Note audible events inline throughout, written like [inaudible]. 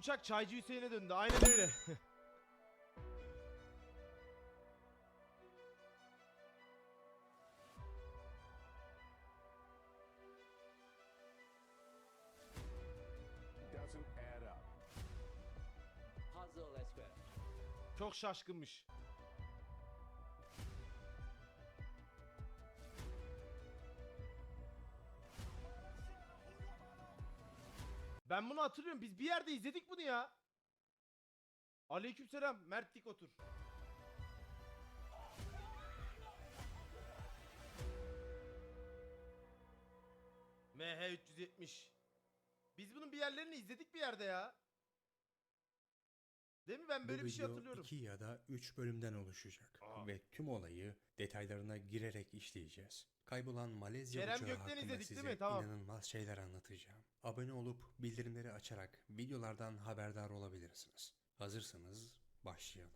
uçak Çaycı Hüseyin'e döndü. Aynen öyle. [laughs] Çok şaşkınmış. Ben bunu hatırlıyorum. Biz bir yerde izledik bunu ya. Aleykümselam. Mertlik otur. MH 370. Biz bunun bir yerlerini izledik bir yerde ya. Değil mi? Ben böyle Bu bir şey video hatırlıyorum. iki ya da üç bölümden oluşacak Aa. ve tüm olayı detaylarına girerek işleyeceğiz. Kaybolan Malezya Kerem uçağı Gökten hakkında izledik, değil size mi? Tamam. inanılmaz şeyler anlatacağım. Abone olup bildirimleri açarak videolardan haberdar olabilirsiniz. Hazırsanız başlayalım.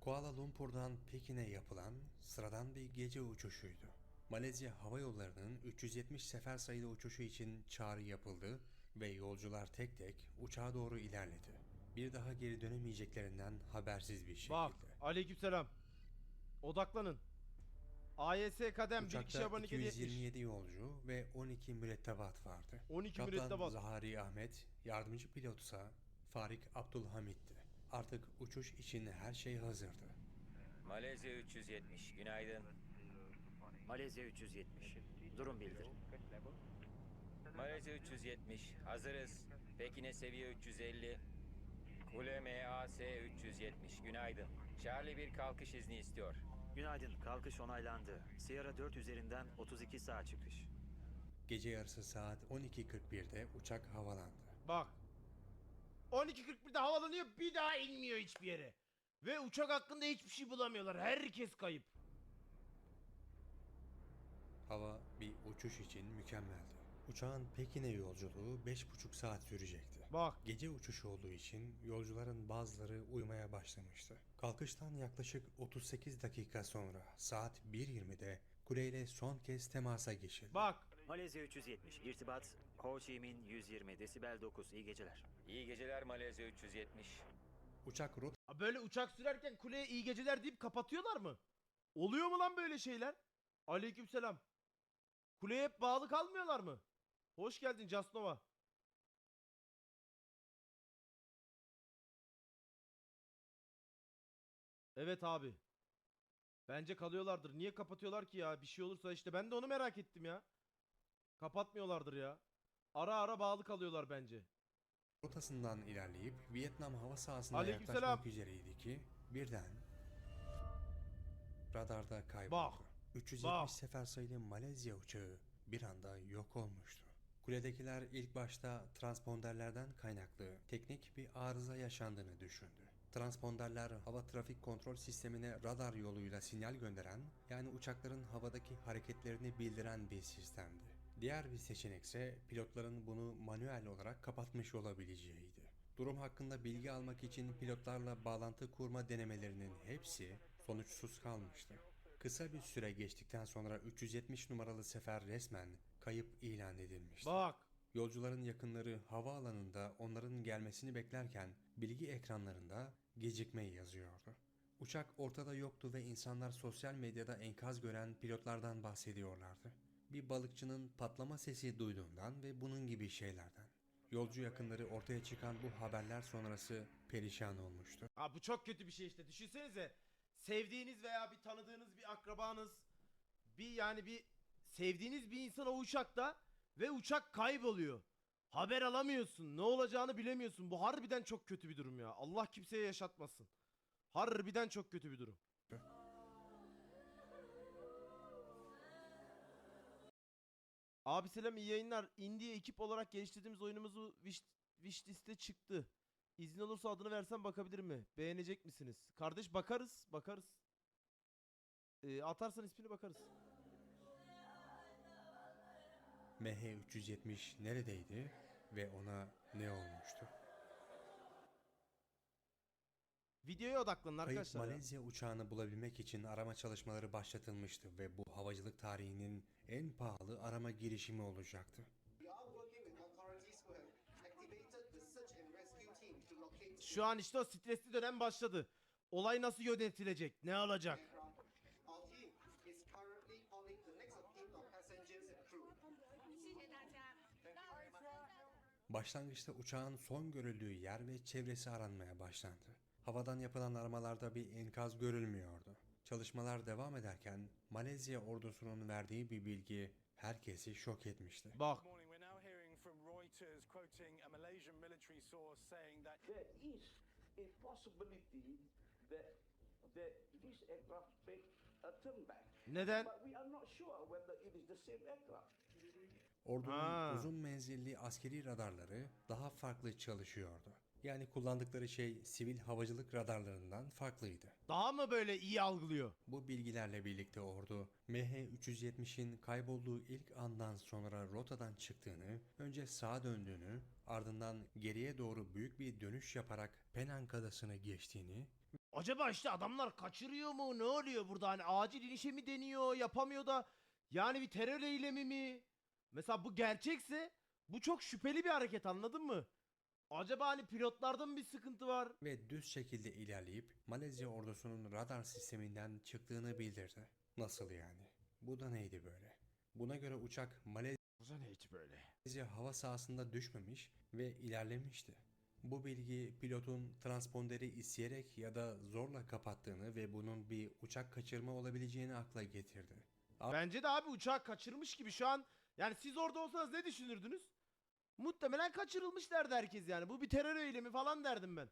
Kuala Lumpur'dan Pekin'e yapılan sıradan bir gece uçuşuydu. Malezya Hava Yolları'nın 370 sefer sayılı uçuşu için çağrı yapıldı ve yolcular tek tek uçağa doğru ilerledi. Bir daha geri dönemeyeceklerinden habersiz bir şekilde. Bak aleykümselam. Odaklanın. AYS kadem bir kişi Uçakta abonelik hediye etmiş. 227 yolcu ve 12 mürettebat vardı. 12 Kaptan mürettebat. Zahari Ahmet, yardımcı pilotsa Farik Abdülhamit'ti. Artık uçuş için her şey hazırdı. Malezya 370, günaydın. Malezya 370. Durum bildir. Malezya 370, hazırız. Pekin'e seviye 350. Kule MAS 370, günaydın. Charlie bir kalkış izni istiyor. Günaydın. Kalkış onaylandı. Sierra 4 üzerinden 32 saat çıkış. Gece yarısı saat 12.41'de uçak havalandı. Bak. 12.41'de havalanıyor bir daha inmiyor hiçbir yere. Ve uçak hakkında hiçbir şey bulamıyorlar. Herkes kayıp. Hava bir uçuş için mükemmeldi. Uçağın Pekin'e yolculuğu 5,5 saat sürecekti. Bak. Gece uçuşu olduğu için yolcuların bazıları uyumaya başlamıştı. Kalkıştan yaklaşık 38 dakika sonra saat 1.20'de kuleyle son kez temasa geçildi. Bak. Malezya 370. İrtibat Ho Chi Minh 120. Desibel 9. İyi geceler. İyi geceler Malezya 370. Uçak Ha, Böyle uçak sürerken kuleye iyi geceler deyip kapatıyorlar mı? Oluyor mu lan böyle şeyler? Aleykümselam. Kuleye hep bağlı kalmıyorlar mı? Hoş geldin Casnova. Evet abi. Bence kalıyorlardır. Niye kapatıyorlar ki ya? Bir şey olursa işte ben de onu merak ettim ya. Kapatmıyorlardır ya. Ara ara bağlı kalıyorlar bence. rotasından ilerleyip Vietnam hava sahasına Aleykümselam. yaklaşmak üzereydi ki birden radarda kayboldu. Bak, 370 bak. sefer sayılı Malezya uçağı bir anda yok olmuştu. Kuledekiler ilk başta transponderlerden kaynaklı teknik bir arıza yaşandığını düşündü. Transponderler hava trafik kontrol sistemine radar yoluyla sinyal gönderen yani uçakların havadaki hareketlerini bildiren bir sistemdi. Diğer bir seçenek ise pilotların bunu manuel olarak kapatmış olabileceğiydi. Durum hakkında bilgi almak için pilotlarla bağlantı kurma denemelerinin hepsi sonuçsuz kalmıştı. Kısa bir süre geçtikten sonra 370 numaralı sefer resmen kayıp ilan edilmişti. Bak. Yolcuların yakınları havaalanında onların gelmesini beklerken bilgi ekranlarında gecikme yazıyordu. Uçak ortada yoktu ve insanlar sosyal medyada enkaz gören pilotlardan bahsediyorlardı. Bir balıkçının patlama sesi duyduğundan ve bunun gibi şeylerden. Yolcu yakınları ortaya çıkan bu haberler sonrası perişan olmuştu. Ha bu çok kötü bir şey işte. Düşünsenize. Sevdiğiniz veya bir tanıdığınız bir akrabanız bir yani bir sevdiğiniz bir insan o uçakta ve uçak kayboluyor. Haber alamıyorsun. Ne olacağını bilemiyorsun. Bu harbiden çok kötü bir durum ya. Allah kimseye yaşatmasın. Harbiden çok kötü bir durum. Abi selam iyi yayınlar. Indie ekip olarak geliştirdiğimiz oyunumuzu wish, wishlist'e çıktı. İzin olursa adını versem bakabilir mi? Beğenecek misiniz? Kardeş bakarız, bakarız. Ee, atarsan ismini bakarız. MH370 neredeydi ve ona ne olmuştu? Videoya odaklanın Kayıp arkadaşlar. Malezya uçağını bulabilmek için arama çalışmaları başlatılmıştı ve bu havacılık tarihinin en pahalı arama girişimi olacaktı. Şu an işte o stresli dönem başladı. Olay nasıl yönetilecek? Ne olacak? Başlangıçta uçağın son görüldüğü yer ve çevresi aranmaya başlandı. Havadan yapılan aramalarda bir enkaz görülmüyordu. Çalışmalar devam ederken Malezya ordusunun verdiği bir bilgi herkesi şok etmişti. Bak neden? Ordunun Ha. uzun menzilli askeri radarları daha farklı çalışıyordu. Yani kullandıkları şey sivil havacılık radarlarından farklıydı. Daha mı böyle iyi algılıyor? Bu bilgilerle birlikte ordu MH370'in kaybolduğu ilk andan sonra rotadan çıktığını, önce sağa döndüğünü, ardından geriye doğru büyük bir dönüş yaparak Penang adasını geçtiğini Acaba işte adamlar kaçırıyor mu? Ne oluyor burada? Hani acil inişe mi deniyor? Yapamıyor da yani bir terör eylemi mi? Mesela bu gerçekse bu çok şüpheli bir hareket anladın mı? Acaba hani pilotlarda mı bir sıkıntı var? ve düz şekilde ilerleyip Malezya ordusunun radar sisteminden çıktığını bildirdi. Nasıl yani? Bu da neydi böyle? Buna göre uçak Malezya Bu da neydi böyle? hava sahasında düşmemiş ve ilerlemişti. Bu bilgi pilotun transponderi isteyerek ya da zorla kapattığını ve bunun bir uçak kaçırma olabileceğini akla getirdi. Bence de abi uçağı kaçırmış gibi şu an. Yani siz orada olsanız ne düşünürdünüz? Muhtemelen kaçırılmış derdi herkes yani. Bu bir terör eylemi falan derdim ben.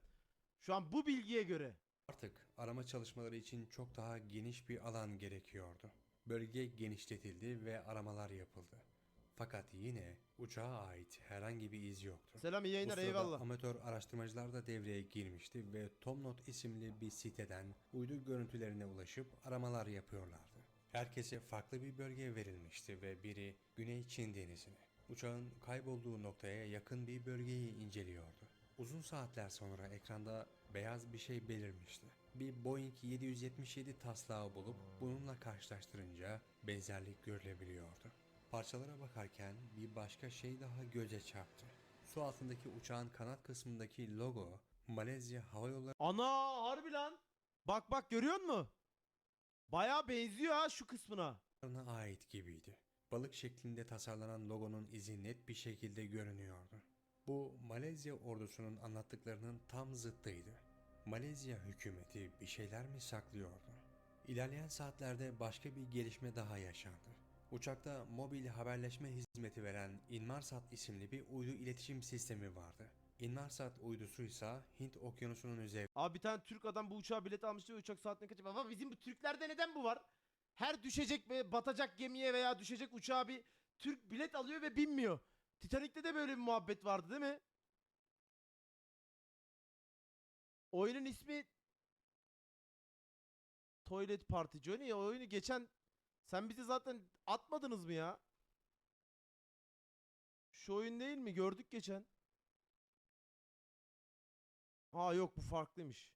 Şu an bu bilgiye göre. Artık arama çalışmaları için çok daha geniş bir alan gerekiyordu. Bölge genişletildi ve aramalar yapıldı. Fakat yine uçağa ait herhangi bir iz yoktu. Selam iyi Bu yayınlar sırada eyvallah. amatör araştırmacılar da devreye girmişti ve Tomnot isimli bir siteden uydu görüntülerine ulaşıp aramalar yapıyorlardı. Herkese farklı bir bölge verilmişti ve biri Güney Çin denizine, uçağın kaybolduğu noktaya yakın bir bölgeyi inceliyordu. Uzun saatler sonra ekranda beyaz bir şey belirmişti. Bir Boeing 777 taslağı bulup bununla karşılaştırınca benzerlik görülebiliyordu. Parçalara bakarken bir başka şey daha göze çarptı. Su altındaki uçağın kanat kısmındaki logo Malezya Hava Yolları Ana harbi lan. Bak bak görüyor musun? Baya benziyor ha şu kısmına. Ona ait gibiydi. Balık şeklinde tasarlanan logonun izi net bir şekilde görünüyordu. Bu Malezya ordusunun anlattıklarının tam zıttıydı. Malezya hükümeti bir şeyler mi saklıyordu? İlerleyen saatlerde başka bir gelişme daha yaşandı. Uçakta mobil haberleşme hizmeti veren Inmarsat isimli bir uydu iletişim sistemi vardı. Inmarsat uydusu ise Hint okyanusunun üzerinde Abi bir tane Türk adam bu uçağa bilet almıştı ve uçak saatine kaçıyor. Baba bizim bu Türklerde neden bu var? Her düşecek ve batacak gemiye veya düşecek uçağa bir Türk bilet alıyor ve binmiyor. Titanic'te de böyle bir muhabbet vardı değil mi? Oyunun ismi Toilet Party. Johnny o oyunu geçen sen bizi zaten atmadınız mı ya? Şu oyun değil mi? Gördük geçen. Ha yok bu farklıymış.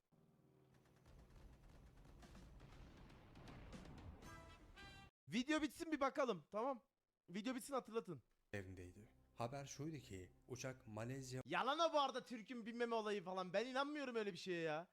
Video bitsin bir bakalım. Tamam. Video bitsin hatırlatın. üzerindeydi. Haber şuydu ki uçak Malezya Yalan o bu arada Türk'ün bilmeme olayı falan. Ben inanmıyorum öyle bir şeye ya.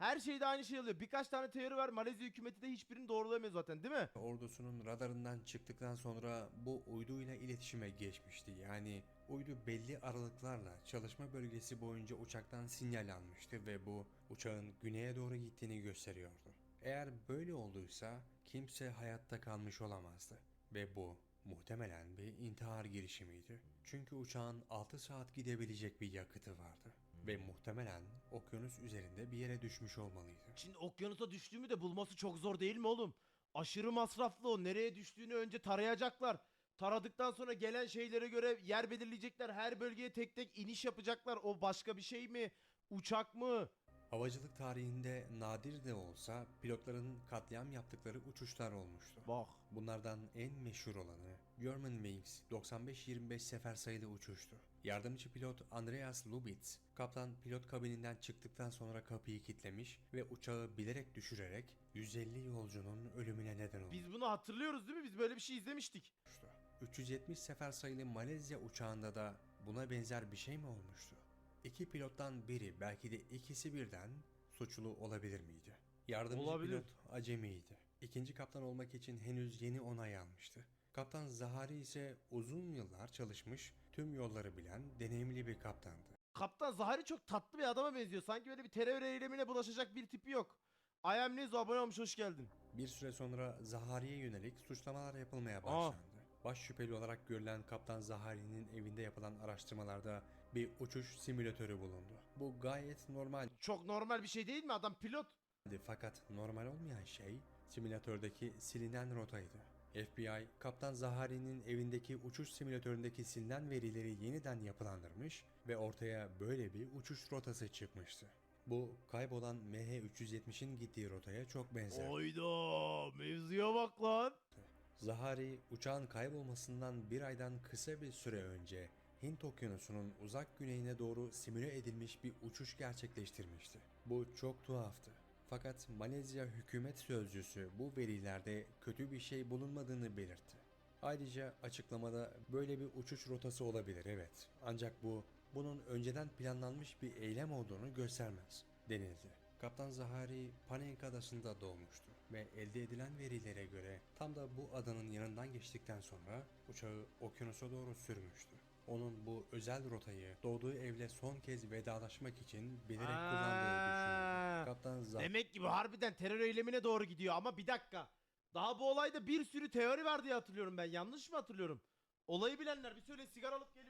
Her şeyde aynı şey oluyor. Birkaç tane teori var. Malezya hükümeti de hiçbirini doğrulayamıyor zaten değil mi? ordusunun radarından çıktıktan sonra bu uyduyla iletişime geçmişti. Yani uydu belli aralıklarla çalışma bölgesi boyunca uçaktan sinyal almıştı ve bu uçağın güneye doğru gittiğini gösteriyordu. Eğer böyle olduysa kimse hayatta kalmış olamazdı ve bu muhtemelen bir intihar girişimiydi. Çünkü uçağın 6 saat gidebilecek bir yakıtı vardı ve muhtemelen okyanus üzerinde bir yere düşmüş olmalıydı. Şimdi okyanusa düştüğümü de bulması çok zor değil mi oğlum? Aşırı masraflı o. Nereye düştüğünü önce tarayacaklar. Taradıktan sonra gelen şeylere göre yer belirleyecekler. Her bölgeye tek tek iniş yapacaklar. O başka bir şey mi? Uçak mı? Havacılık tarihinde nadir de olsa pilotların katliam yaptıkları uçuşlar olmuştu. Bak. Bunlardan en meşhur olanı Germanwings 95-25 sefer sayılı uçuştu. Yardımcı pilot Andreas Lubitz, kaptan pilot kabininden çıktıktan sonra kapıyı kilitlemiş ve uçağı bilerek düşürerek 150 yolcunun ölümüne neden olmuştu. Biz bunu hatırlıyoruz değil mi? Biz böyle bir şey izlemiştik. 370 sefer sayılı Malezya uçağında da buna benzer bir şey mi olmuştu? İki pilottan biri belki de ikisi birden suçlu olabilir miydi? Yardımcı Olabilir. pilot acemiydi. İkinci kaptan olmak için henüz yeni onay almıştı. Kaptan Zahari ise uzun yıllar çalışmış, tüm yolları bilen, deneyimli bir kaptandı. Kaptan Zahari çok tatlı bir adama benziyor. Sanki böyle bir terör eylemine bulaşacak bir tipi yok. I am Nezo abone olmuş hoş geldin. Bir süre sonra Zahari'ye yönelik suçlamalar yapılmaya Aa. başlandı. Baş şüpheli olarak görülen Kaptan Zahari'nin evinde yapılan araştırmalarda bir uçuş simülatörü bulundu. Bu gayet normaldi Çok normal bir şey değil mi? Adam pilot. fakat normal olmayan şey simülatördeki silinen rotaydı. FBI, Kaptan Zahari'nin evindeki uçuş simülatöründeki silinen verileri yeniden yapılandırmış ve ortaya böyle bir uçuş rotası çıkmıştı. Bu kaybolan MH370'in gittiği rotaya çok benzer. Oyda mevzuya bak lan. Zahari uçağın kaybolmasından bir aydan kısa bir süre önce Hint Okyanusu'nun uzak güneyine doğru simüle edilmiş bir uçuş gerçekleştirmişti. Bu çok tuhaftı. Fakat Malezya hükümet sözcüsü bu verilerde kötü bir şey bulunmadığını belirtti. Ayrıca açıklamada böyle bir uçuş rotası olabilir evet. Ancak bu bunun önceden planlanmış bir eylem olduğunu göstermez denildi. Kaptan Zahari Panenka adasında doğmuştu ve elde edilen verilere göre tam da bu adanın yanından geçtikten sonra uçağı okyanusa doğru sürmüştü. Onun bu özel rotayı doğduğu evle son kez vedalaşmak için bilerek kullandığı düşünüldü. Kaptan Zahari Demek ki bu harbiden terör eylemine doğru gidiyor ama bir dakika. Daha bu olayda bir sürü teori var diye hatırlıyorum ben. Yanlış mı hatırlıyorum? Olayı bilenler bir söyle sigara alıp geliyorum.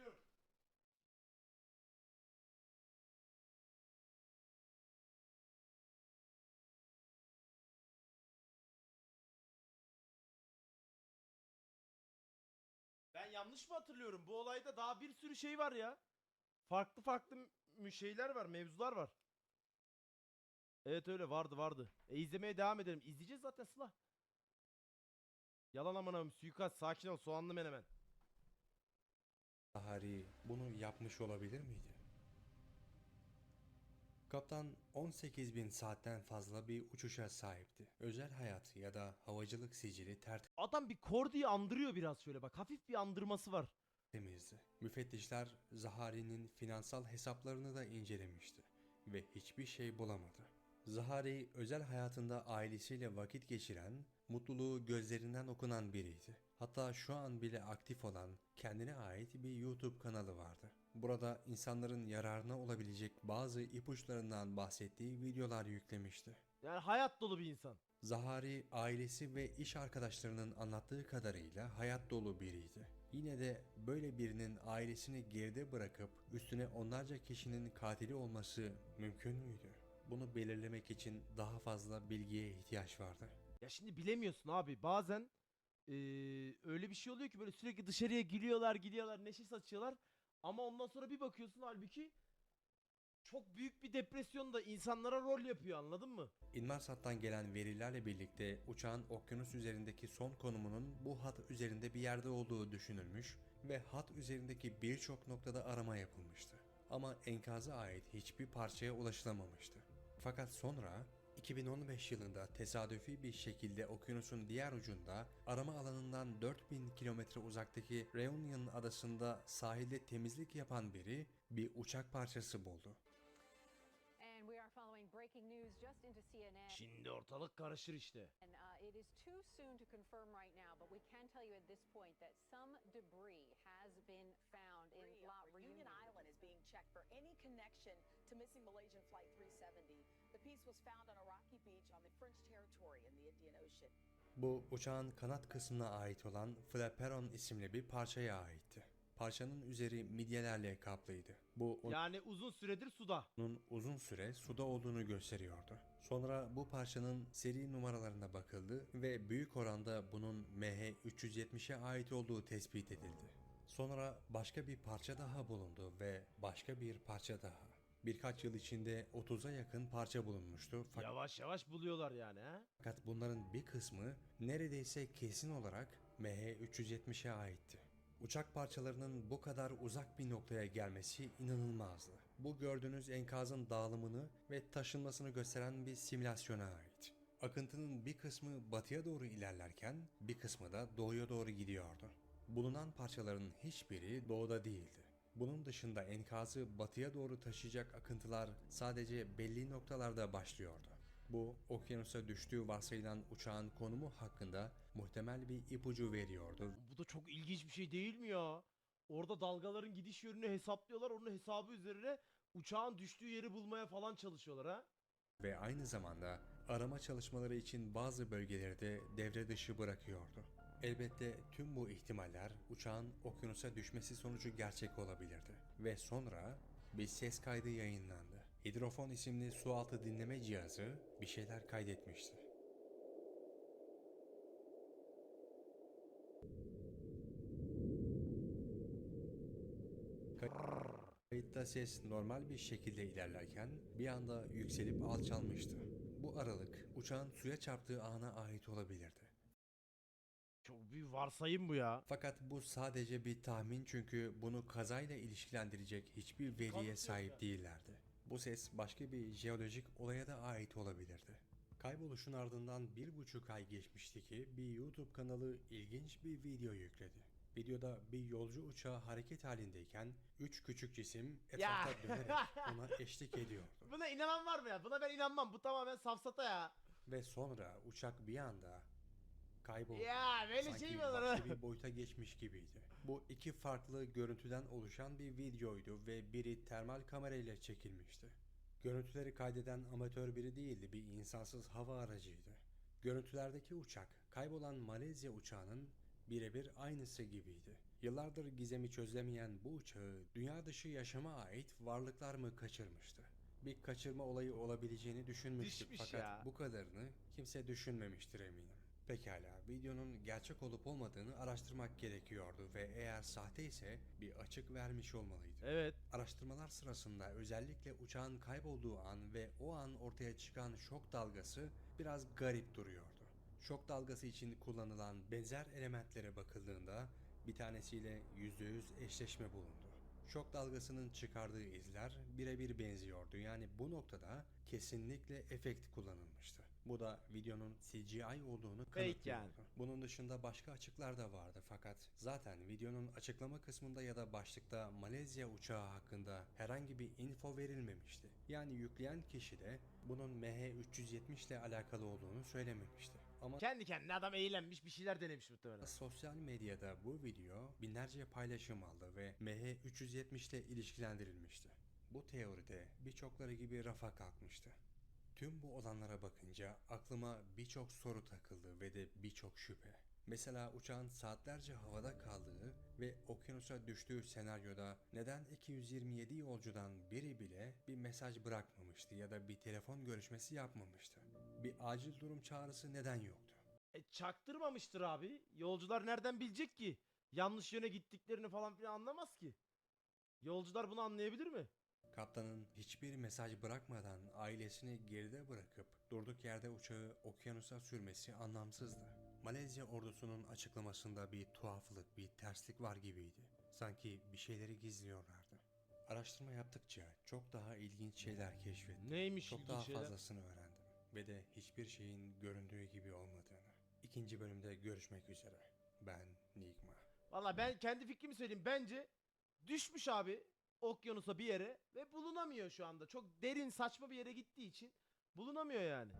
Yanlış mı hatırlıyorum? Bu olayda daha bir sürü şey var ya. Farklı farklı şeyler var, mevzular var. Evet öyle vardı vardı. E izlemeye devam edelim. İzleyeceğiz zaten Sıla. Yalan aman abim suikast sakin ol soğanlı menemen. Zahari bunu yapmış olabilir miydi? Kaptan 18 bin saatten fazla bir uçuşa sahipti. Özel hayat ya da havacılık sicili Adam bir Kordi'yi andırıyor biraz şöyle bak. Hafif bir andırması var. tertemizdi. Müfettişler Zahari'nin finansal hesaplarını da incelemişti ve hiçbir şey bulamadı. Zahari özel hayatında ailesiyle vakit geçiren, mutluluğu gözlerinden okunan biriydi. Hatta şu an bile aktif olan kendine ait bir YouTube kanalı vardı. Burada insanların yararına olabilecek bazı ipuçlarından bahsettiği videolar yüklemişti. Yani hayat dolu bir insan. Zahari ailesi ve iş arkadaşlarının anlattığı kadarıyla hayat dolu biriydi. Yine de böyle birinin ailesini geride bırakıp üstüne onlarca kişinin katili olması mümkün müydü? Bunu belirlemek için daha fazla bilgiye ihtiyaç vardı. Ya şimdi bilemiyorsun abi. Bazen eee, öyle bir şey oluyor ki böyle sürekli dışarıya giriyorlar, gidiyorlar, neşe saçıyorlar. Ama ondan sonra bir bakıyorsun halbuki çok büyük bir depresyonda insanlara rol yapıyor anladın mı? Inmarsat'tan gelen verilerle birlikte uçağın okyanus üzerindeki son konumunun bu hat üzerinde bir yerde olduğu düşünülmüş ve hat üzerindeki birçok noktada arama yapılmıştı. Ama enkaza ait hiçbir parçaya ulaşılamamıştı. Fakat sonra 2015 yılında tesadüfi bir şekilde okyanusun diğer ucunda arama alanından 4000 kilometre uzaktaki Reunion adasında sahilde temizlik yapan biri bir uçak parçası buldu. Şimdi ortalık karışır işte. Uh, Reunion Island is being checked for any connection to missing Malaysian Flight 370. The piece was found on a rocky beach on the French territory in the Indian Ocean. Bu uçağın kanat kısmına ait olan flaperon isimli bir parçaya aitti. Parçanın üzeri midyelerle kaplıydı. Bu Yani uzun süredir suda. onun uzun süre suda olduğunu gösteriyordu. Sonra bu parçanın seri numaralarına bakıldı ve büyük oranda bunun MH370'e ait olduğu tespit edildi. Sonra başka bir parça daha bulundu ve başka bir parça daha. Birkaç yıl içinde 30'a yakın parça bulunmuştu fakat Yavaş yavaş buluyorlar yani ha. fakat bunların bir kısmı neredeyse kesin olarak MH370'e aitti. Uçak parçalarının bu kadar uzak bir noktaya gelmesi inanılmazdı. Bu gördüğünüz enkazın dağılımını ve taşınmasını gösteren bir simülasyona ait. Akıntının bir kısmı batıya doğru ilerlerken bir kısmı da doğuya doğru gidiyordu. Bulunan parçaların hiçbiri doğuda değildi. Bunun dışında enkazı batıya doğru taşıyacak akıntılar sadece belli noktalarda başlıyordu. Bu okyanusa düştüğü varsayılan uçağın konumu hakkında muhtemel bir ipucu veriyordu Bu da çok ilginç bir şey değil mi ya? Orada dalgaların gidiş yönünü hesaplıyorlar. Onun hesabı üzerine uçağın düştüğü yeri bulmaya falan çalışıyorlar ha. ve aynı zamanda arama çalışmaları için bazı bölgeleri de devre dışı bırakıyordu. Elbette tüm bu ihtimaller uçağın okyanusa düşmesi sonucu gerçek olabilirdi. Ve sonra bir ses kaydı yayınlandı. Hidrofon isimli sualtı dinleme cihazı bir şeyler kaydetmişti. Kayıtta ses normal bir şekilde ilerlerken bir anda yükselip alçalmıştı. Bu aralık uçağın suya çarptığı ana ait olabilirdi. Çok büyük varsayım bu ya. Fakat bu sadece bir tahmin çünkü bunu kazayla ilişkilendirecek hiçbir veriye sahip ya. değillerdi. Bu ses başka bir jeolojik olaya da ait olabilirdi. Kayboluşun ardından bir buçuk ay geçmişti ki bir YouTube kanalı ilginç bir video yükledi. Videoda bir yolcu uçağı hareket halindeyken üç küçük cisim Ya. etrafta dönerek [laughs] ona eşlik ediyordu. Buna inanan var mı ya? Buna ben inanmam. Bu tamamen safsata ya. Ve sonra uçak bir anda kayboldu. Ya böyle Sanki şey mi olur? başka bir boyuta geçmiş gibiydi. Bu iki farklı görüntüden oluşan bir videoydu ve biri termal kamerayla çekilmişti. Görüntüleri kaydeden amatör biri değildi, bir insansız hava aracıydı. Görüntülerdeki uçak, kaybolan Malezya uçağının birebir aynısı gibiydi. Yıllardır gizemi çözülemeyen bu uçağı dünya dışı yaşama ait varlıklar mı kaçırmıştı? Bir kaçırma olayı olabileceğini düşünmüştük Düşmüş fakat ya. bu kadarını kimse düşünmemiştir eminim. Pekala, videonun gerçek olup olmadığını araştırmak gerekiyordu ve eğer sahte ise bir açık vermiş olmalıydı. Evet. Araştırmalar sırasında özellikle uçağın kaybolduğu an ve o an ortaya çıkan şok dalgası biraz garip duruyordu. Şok dalgası için kullanılan benzer elementlere bakıldığında bir tanesiyle %100 eşleşme bulundu. Şok dalgasının çıkardığı izler birebir benziyordu. Yani bu noktada kesinlikle efekt kullanılmıştı. Bu da videonun CGI olduğunu yani. Bunun dışında başka açıklar da vardı fakat zaten videonun açıklama kısmında ya da başlıkta Malezya uçağı hakkında herhangi bir info verilmemişti. Yani yükleyen kişi de bunun MH370 ile alakalı olduğunu söylememişti. Ama Kendi kendine adam eğlenmiş bir şeyler denemiş muhtemelen. Sosyal medyada bu video binlerce paylaşım aldı ve MH370 ile ilişkilendirilmişti. Bu teoride birçokları gibi rafa kalkmıştı. Tüm bu olanlara bakınca aklıma birçok soru takıldı ve de birçok şüphe. Mesela uçağın saatlerce havada kaldığı ve okyanusa düştüğü senaryoda neden 227 yolcudan biri bile bir mesaj bırakmamıştı ya da bir telefon görüşmesi yapmamıştı? Bir acil durum çağrısı neden yoktu? E, çaktırmamıştır abi. Yolcular nereden bilecek ki? Yanlış yöne gittiklerini falan filan anlamaz ki. Yolcular bunu anlayabilir mi? Kaptanın hiçbir mesaj bırakmadan ailesini geride bırakıp durduk yerde uçağı okyanusa sürmesi anlamsızdı. Malezya ordusunun açıklamasında bir tuhaflık, bir terslik var gibiydi. Sanki bir şeyleri gizliyorlardı. Araştırma yaptıkça çok daha ilginç şeyler keşfettim. Neymiş Çok daha şeyler? fazlasını öğrendim. Ve de hiçbir şeyin göründüğü gibi olmadığını. İkinci bölümde görüşmek üzere. Ben Nigma. Valla ben kendi fikrimi söyleyeyim. Bence düşmüş abi okyanusa bir yere ve bulunamıyor şu anda. Çok derin saçma bir yere gittiği için bulunamıyor yani.